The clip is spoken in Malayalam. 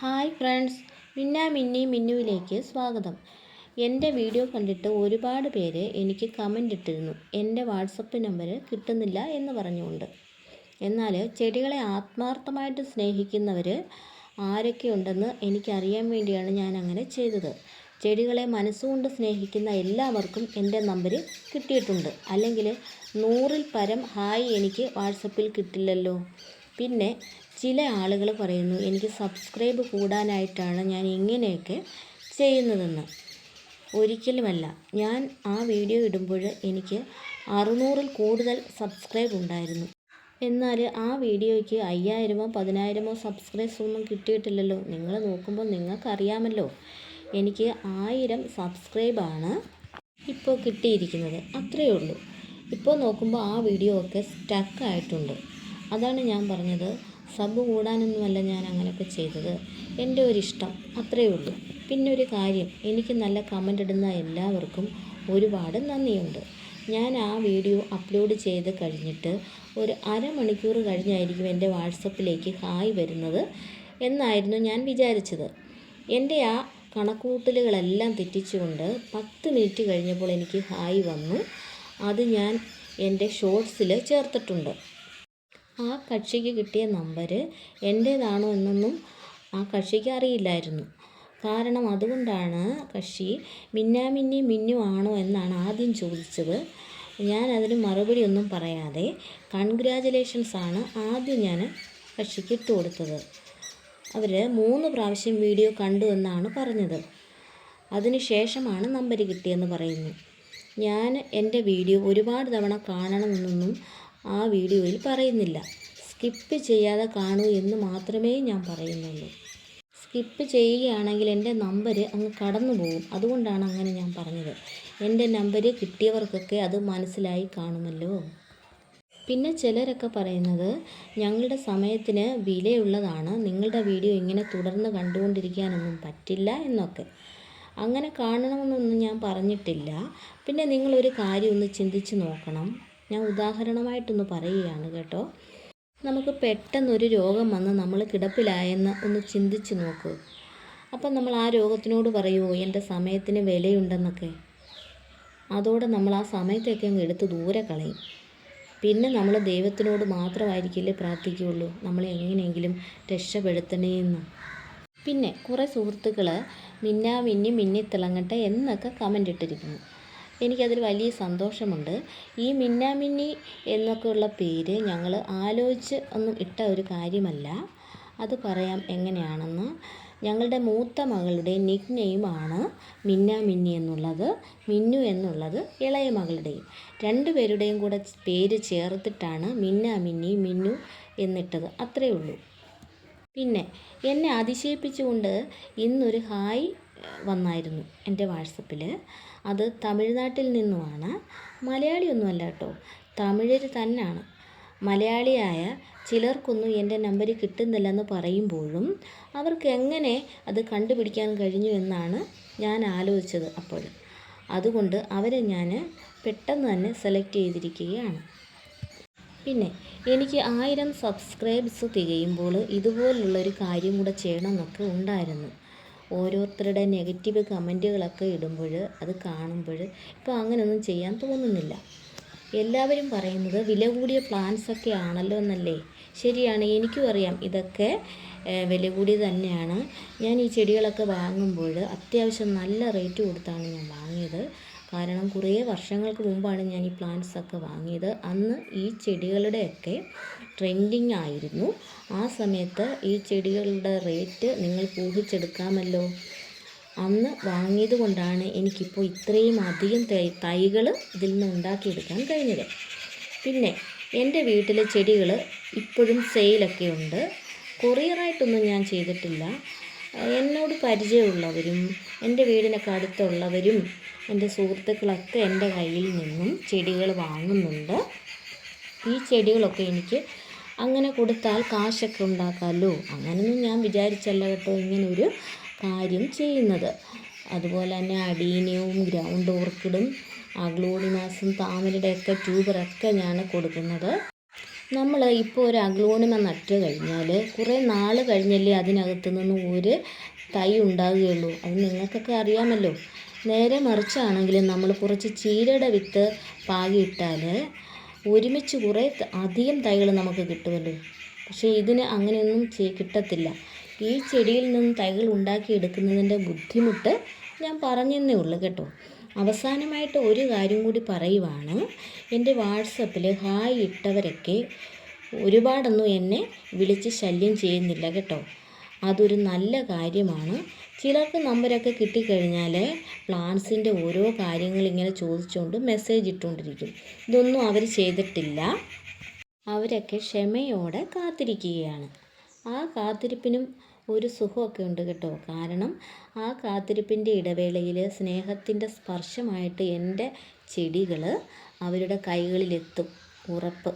ഹായ് ഫ്രണ്ട്സ് മിന്ന മിന്നി മിന്നുവിലേക്ക് സ്വാഗതം. എന്റെ വീഡിയോ കണ്ടിട്ട് ഒരുപാട് പേര് എനിക്ക് കമന്റ് ഇട്ടിരുന്നു. എന്റെ വാട്സപ്പ് നമ്പർ കിട്ടുന്നില്ല എന്ന് പറഞ്ഞുകൊണ്ട്. എന്നാൽ ചെടികളെ ആത്മാർത്ഥമായിട്ട് സ്നേഹിക്കുന്നവർ ആരൊക്കെയുണ്ടെന്ന് എനിക്കറിയാൻ വേണ്ടിയാണ് ഞാൻ അങ്ങനെ ചെയ്തത്. ചെടികളെ മനസ്സുകൊണ്ട് സ്നേഹിക്കുന്ന എല്ലാവർക്കും എന്റെ നമ്പർ കിട്ടിയിട്ടുണ്ട്. അല്ലെങ്കിൽ നൂറിൽ പരം ഹായ് എനിക്ക് വാട്സപ്പിൽ കിട്ടില്ലല്ലോ. പിന്നെ ചില ആളുകൾ പറയുന്നു എനിക്ക് സബ്സ്ക്രൈബ് കൂടാനായിട്ടാണ് ഞാൻ ഇങ്ങനെയൊക്കെ ചെയ്യുന്നതെന്ന്. ഒരിക്കലുമല്ല. ഞാൻ ആ വീഡിയോ ഇടുമ്പോൾ എനിക്ക് അറുന്നൂറിൽ കൂടുതൽ സബ്സ്ക്രൈബ് ഉണ്ടായിരുന്നു. എന്നാൽ ആ വീഡിയോയ്ക്ക് അയ്യായിരമോ പതിനായിരമോ സബ്സ്ക്രൈബ്സ് ഒന്നും കിട്ടിയിട്ടില്ലല്ലോ. നിങ്ങൾ നോക്കുമ്പോൾ നിങ്ങൾക്കറിയാമല്ലോ. എനിക്ക് ആയിരം സബ്സ്ക്രൈബാണ് ഇപ്പോൾ കിട്ടിയിരിക്കുന്നത്. അത്രയേ ഉള്ളൂ. ഇപ്പോൾ നോക്കുമ്പോൾ ആ വീഡിയോ ഒക്കെ സ്റ്റക്കായിട്ടുണ്ട് അതാണ് ഞാൻ പറഞ്ഞത്. സബ് കൂടാനൊന്നുമല്ല ഞാൻ അങ്ങനെയൊക്കെ ചെയ്തത്. എന്റെ ഒരു ഇഷ്ടം അത്രയേ ഉള്ളൂ. പിന്നെ ഒരു കാര്യം എനിക്ക് നല്ല കമന്റ് ഇടുന്ന എല്ലാവർക്കും ഒരുപാട് നന്ദിയുണ്ട്. ഞാൻ ആ വീഡിയോ അപ്ലോഡ് ചെയ്ത് കഴിഞ്ഞിട്ട് ഒരു അരമണിക്കൂർ കഴിഞ്ഞായിരിക്കും എന്റെ വാട്സപ്പിലേക്ക് ഹായ് വരുന്നത് എന്നായിരുന്നു ഞാൻ വിചാരിച്ചത്. എന്റെ ആ കണക്കൂട്ടലുകളെല്ലാം തെറ്റിച്ചുകൊണ്ട് പത്ത് മിനിറ്റ് കഴിഞ്ഞപ്പോൾ എനിക്ക് ഹായ് വന്നു. അത് ഞാൻ എന്റെ ഷോർട്സിൽ ചേർത്തിട്ടുണ്ട്. ആ കക്ഷിക്ക് കിട്ടിയ നമ്പർ എന്റേതാണോ എന്നൊന്നും ആ കക്ഷിക്ക് അറിയില്ലായിരുന്നു. കാരണം അതുകൊണ്ടാണ് കക്ഷി മിന്നാമിന്നി മിന്നു ആണോ എന്നാണ് ആദ്യം ചോദിച്ചത്. ഞാൻ അതിന് മറുപടി ഒന്നും പറയാതെ കൺഗ്രാജുലേഷൻസ് ആണ് ആദ്യം ഞാൻ കക്ഷിക്ക് ഇട്ട് കൊടുത്തത്. അവർ മൂന്ന് പ്രാവശ്യം വീഡിയോ കണ്ടു എന്നാണ് പറഞ്ഞത്. അതിന് ശേഷമാണ് നമ്പർ കിട്ടിയെന്ന് പറയുന്നു ഞാൻ എന്റെ വീഡിയോ ഒരുപാട് തവണ കാണണമെന്നൊന്നും ആ വീഡിയോയിൽ പറയുന്നില്ല. സ്കിപ്പ് ചെയ്യാതെ കാണൂ എന്ന് മാത്രമേ ഞാൻ പറയുന്നുള്ളൂ. സ്കിപ്പ് ചെയ്യുകയാണെങ്കിൽ എന്റെ നമ്പർ അങ്ങ് കടന്നു പോകും. അതുകൊണ്ടാണ് അങ്ങനെ ഞാൻ പറഞ്ഞത്. എന്റെ നമ്പർ കിട്ടിയവർക്കൊക്കെ അത് മനസ്സിലായി കാണുമല്ലോ. പിന്നെ ചിലരൊക്കെ പറയുന്നത് ഞങ്ങളുടെ സമയത്തിന് വിലയുള്ളതാണ്. നിങ്ങളുടെ വീഡിയോ ഇങ്ങനെ തുടർന്ന് കണ്ടുകൊണ്ടിരിക്കാനൊന്നും പറ്റില്ല എന്നൊക്കെ. അങ്ങനെ കാണണമെന്നൊന്നും ഞാൻ പറഞ്ഞിട്ടില്ല. പിന്നെ നിങ്ങളൊരു കാര്യം ഒന്ന് ചിന്തിച്ച് നോക്കണം. ഞാൻ ഉദാഹരണമായിട്ടൊന്ന് പറയുകയാണ് കേട്ടോ. നമുക്ക് പെട്ടെന്നൊരു രോഗം വന്ന് നമ്മൾ കിടപ്പിലായെന്ന് ഒന്ന് ചിന്തിച്ച് നോക്കൂ. അപ്പം നമ്മൾ ആ രോഗത്തിനോട് പറയുമോ എന്റെ സമയത്തിന് വിലയുണ്ടെന്നൊക്കെ. അതോടെ നമ്മൾ ആ സമയത്തൊക്കെ അങ്ങ് എടുത്ത് ദൂരെ കളയും. പിന്നെ നമ്മൾ ദൈവത്തിനോട് മാത്രമായിരിക്കില്ലേ പ്രാർത്ഥിക്കുകയുള്ളൂ. നമ്മളെ എങ്ങനെയെങ്കിലും രക്ഷപ്പെടുത്തണേന്ന്. പിന്നെ കുറേ സുഹൃത്തുക്കൾ മിന്നാ മിന്നി മിന്നിത്തിളങ്ങട്ടെ എന്നൊക്കെ കമന്റ് ഇട്ടിരിക്കുന്നു. എനിക്കതിൽ വലിയ സന്തോഷമുണ്ട്. ഈ മിന്നാമിന്നി എന്നൊക്കെയുള്ള പേര് ഞങ്ങൾ ആലോചിച്ച് ഒന്നും ഇട്ട ഒരു കാര്യമല്ല. അത് പറയാം എങ്ങനെയാണെന്ന്. ഞങ്ങളുടെ മൂത്ത മകളുടെ നിക് നെയിമാണ് മിന്ന എന്നുള്ളത് മിന്നു എന്നുള്ളത് ഇളയ മകളുടെയും. രണ്ടു പേരുടെയും കൂടെ പേര് ചേർത്തിട്ടാണ് മിന്നാമിന്നി മിന്നു എന്നിട്ടത്. അത്രയേ ഉള്ളൂ. പിന്നെ എന്നെ അതിശയിപ്പിച്ചുകൊണ്ട് ഇന്നൊരു ഹായ് വന്നായിരുന്നു എന്റെ വാട്സപ്പിൽ. അത് തമിഴ്നാട്ടിൽ നിന്നുമാണ്. മലയാളിയൊന്നുമല്ല കേട്ടോ തമിഴർ തന്നെയാണ് മലയാളിയായ ചിലർക്കൊന്നും എന്റെ നമ്പർ കിട്ടുന്നില്ലെന്ന് പറയുമ്പോഴും അവർക്ക് എങ്ങനെ അത് കണ്ടുപിടിക്കാൻ കഴിഞ്ഞു എന്നാണ് ഞാൻ ആലോചിച്ചത് അപ്പോൾ. അതുകൊണ്ട് അവരെ ഞാൻ പെട്ടെന്ന് തന്നെ സെലക്ട് ചെയ്തിരിക്കുകയാണ്. പിന്നെ എനിക്ക് ആയിരം സബ്സ്ക്രൈബ്സ് തികയുമ്പോൾ ഇതുപോലുള്ളൊരു കാര്യം കൂടെ ചെയ്യണമെന്നൊക്കെ ഉണ്ടായിരുന്നു. ഓരോരുത്തരുടെ നെഗറ്റീവ് കമന്റുകളൊക്കെ ഇടുമ്പോൾ അത് കാണുമ്പോൾ ഇപ്പോൾ അങ്ങനെയൊന്നും ചെയ്യാൻ തോന്നുന്നില്ല. എല്ലാവരും പറയുന്നത് വില കൂടിയ പ്ലാൻസൊക്കെ ആണല്ലോ എന്നല്ലേ? ശരിയാണ് എനിക്കും അറിയാം. ഇതൊക്കെ വില കൂടി തന്നെയാണ്. ഞാൻ ഈ ചെടികളൊക്കെ വാങ്ങുമ്പോൾ അത്യാവശ്യം നല്ല റേറ്റ് കൊടുത്താണ് ഞാൻ വാങ്ങിയത്. കാരണം കുറേ വർഷങ്ങൾക്ക് മുമ്പാണ് ഞാൻ ഈ പ്ലാന്റ്സ് ഒക്കെ വാങ്ങിയത്. അന്ന് ഈ ചെടികളുടെയൊക്കെ ട്രെൻഡിങ് ആയിരുന്നു. ആ സമയത്ത് ഈ ചെടികളുടെ റേറ്റ് നിങ്ങൾ ഊഹിച്ചെടുക്കാമല്ലോ? അന്ന് വാങ്ങിയത് കൊണ്ടാണ് എനിക്കിപ്പോൾ ഇത്രയും അധികം തൈ തൈകൾ ഇതിൽ നിന്ന് ഉണ്ടാക്കിയെടുക്കാൻ കഴിഞ്ഞത്. പിന്നെ എന്റെ വീട്ടിലെ ചെടികൾ ഇപ്പോഴും സെയിലൊക്കെ ഉണ്ട്. കൊറിയറായിട്ടൊന്നും ഞാൻ ചെയ്തിട്ടില്ല. എന്നോട് പരിചയമുള്ളവരും എന്റെ വീടിനൊക്കെ അടുത്തുള്ളവരും എന്റെ സുഹൃത്തുക്കളൊക്കെ എന്റെ കയ്യിൽ നിന്നും ചെടികൾ വാങ്ങുന്നുണ്ട്. ഈ ചെടികളൊക്കെ എനിക്ക് അങ്ങനെ കൊടുത്താൽ കാശൊക്കെ ഉണ്ടാക്കാമല്ലോ അങ്ങനെയൊന്നും ഞാൻ വിചാരിച്ചല്ല കേട്ടോ ഇങ്ങനൊരു കാര്യം ചെയ്യുന്നത്. അതുപോലെ തന്നെ അടീനിയവും ഗ്രൗണ്ട് ഓർക്കിഡും അഗ്ലോണിമാസും താമരയുടെയൊക്കെ ട്യൂബറൊക്കെ ഞാൻ കൊടുക്കുന്നത്. നമ്മൾ ഇപ്പോൾ ഒരു അഗ്ലോണിമ നട്ട് കഴിഞ്ഞാൽ കുറേ നാൾ കഴിഞ്ഞല്ലേ അതിനകത്ത് നിന്ന് ഒരു തൈ ഉണ്ടാകുകയുള്ളൂ അത് നിങ്ങൾക്കൊക്കെ അറിയാമല്ലോ. നേരെ മറിച്ചാണെങ്കിൽ നമ്മൾ കുറച്ച് ചീരയുടെ വിത്ത് പാകിയിട്ടാൽ ഒരുമിച്ച് കുറേ അധികം തൈകൾ നമുക്ക് കിട്ടുമല്ലോ. പക്ഷേ ഇതിന് അങ്ങനെയൊന്നും കിട്ടത്തില്ല. ഈ ചെടിയിൽ നിന്ന് തൈകൾ ഉണ്ടാക്കിയെടുക്കുന്നതിന്റെ ബുദ്ധിമുട്ട് ഞാൻ പറഞ്ഞെന്നേ ഉള്ളൂ കേട്ടോ. അവസാനമായിട്ട് ഒരു കാര്യം കൂടി പറയുവാണ്. എന്റെ വാട്സപ്പിൽ ഹായ് ഇട്ടവരൊക്കെ ഒരുപാടൊന്നും എന്നെ വിളിച്ച് ശല്യം ചെയ്യുന്നില്ല കേട്ടോ. അതൊരു നല്ല കാര്യമാണ്. ചിലർക്ക് നമ്പരൊക്കെ കിട്ടിക്കഴിഞ്ഞാൽ പ്ലാൻസിന്റെ ഓരോ കാര്യങ്ങൾ ഇങ്ങനെ ചോദിച്ചുകൊണ്ട് മെസ്സേജ് ഇട്ടുകൊണ്ടിരിക്കും. ഇതൊന്നും അവർ ചെയ്തിട്ടില്ല. അവരൊക്കെ ക്ഷമയോടെ കാത്തിരിക്കുകയാണ്. ആ കാത്തിരിപ്പിനും ഒരു സുഖമൊക്കെ ഉണ്ട് കേട്ടോ. കാരണം ആ കാത്തിരിപ്പിന്റെ ഇടവേളയിൽ സ്നേഹത്തിന്റെ സ്പർശമായിട്ട് എന്റെ ചെടികൾ അവരുടെ കൈകളിലെത്തും ഉറപ്പ്.